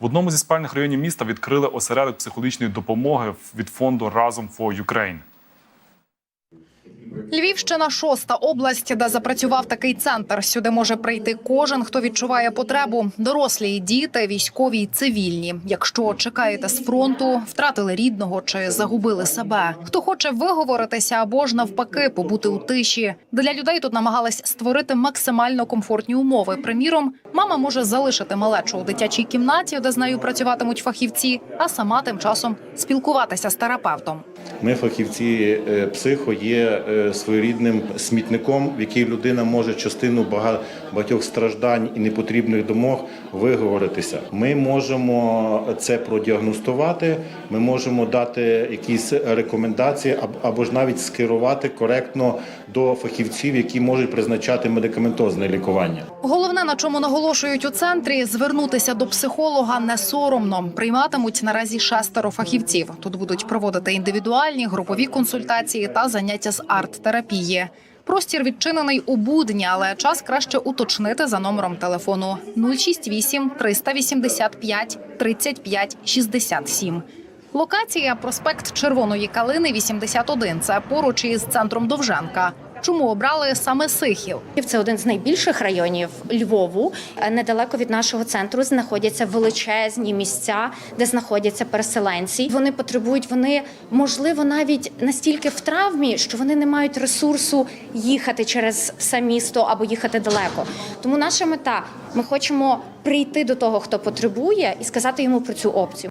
В одному зі спальних районів міста відкрили осередок психологічної допомоги від фонду Разом for Ukraine. Львівщина шоста область, де запрацював такий центр. Сюди може прийти кожен, хто відчуває потребу. Дорослі і діти, військові, й цивільні. Якщо чекаєте з фронту, втратили рідного чи загубили себе. Хто хоче виговоритися або ж навпаки побути у тиші. Для людей тут намагались створити максимально комфортні умови. Приміром, мама може залишити малечу у дитячій кімнаті, де з нею працюватимуть фахівці, а сама тим часом спілкуватися з терапевтом. Ми, фахівці е, психо, є е, своєрідним смітником, в який людина може частину бага- багатьох страждань і непотрібних думок виговоритися. Ми можемо це продіагностувати, ми можемо дати якісь рекомендації або ж навіть скерувати коректно до фахівців, які можуть призначати медикаментозне лікування. Головне, на чому наголошують у центрі, звернутися до психолога не соромно. Прийматимуть наразі шестеро фахівців. Тут будуть проводити індивідуальні, групові консультації та заняття з арт-терапії. Простір відчинений у будні, але час краще уточнити за номером телефону 068 385 35 67. Локація проспект Червоної Калини, 81. Це поруч із центром Довженка. Чому обрали саме Сихів? Це один з найбільших районів Львову. Е, Недалеко від нашого центру знаходяться величезні місця, де знаходяться переселенці. Вони потребують, вони можливо навіть настільки в травмі, що вони не мають ресурсу їхати через все місто або їхати далеко. Тому наша мета ми хочемо прийти до того, хто потребує, і сказати йому про цю опцію.